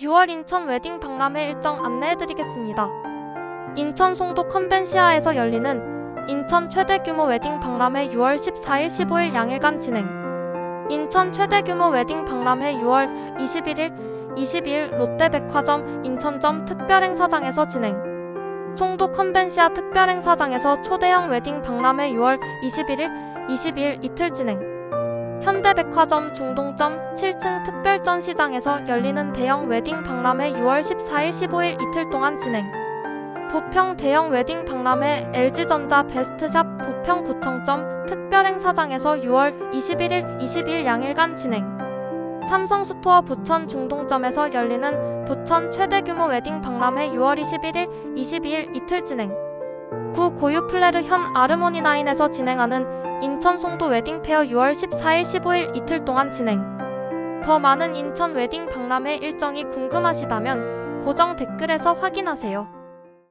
6월 인천 웨딩 박람회 일정 안내해드리겠습니다. 인천 송도 컨벤시아에서 열리는 인천 최대 규모 웨딩 박람회 6월 14일 15일 양일간 진행. 인천 최대 규모 웨딩 박람회 6월 21일, 22일 롯데백화점 인천점 특별행사장에서 진행. 송도 컨벤시아 특별행사장에서 초대형 웨딩 박람회 6월 21일, 22일 이틀 진행. 현대백화점 중동점 7층 특별전시장에서 열리는 대형 웨딩 박람회 6월 14일 15일 이틀 동안 진행. 부평 대형 웨딩 박람회 LG전자 베스트샵 부평 구청점 특별행사장에서 6월 21일, 22일 양일간 진행. 삼성스토어 부천 중동점에서 열리는 부천 최대 규모 웨딩 박람회 6월 21일, 22일 이틀 진행. 구 고유 플레르 현 아르모니나인에서 진행하는 인천 송도 웨딩 페어 6월 14일 15일 이틀 동안 진행. 더 많은 인천 웨딩 박람회 일정이 궁금하시다면 고정 댓글에서 확인하세요.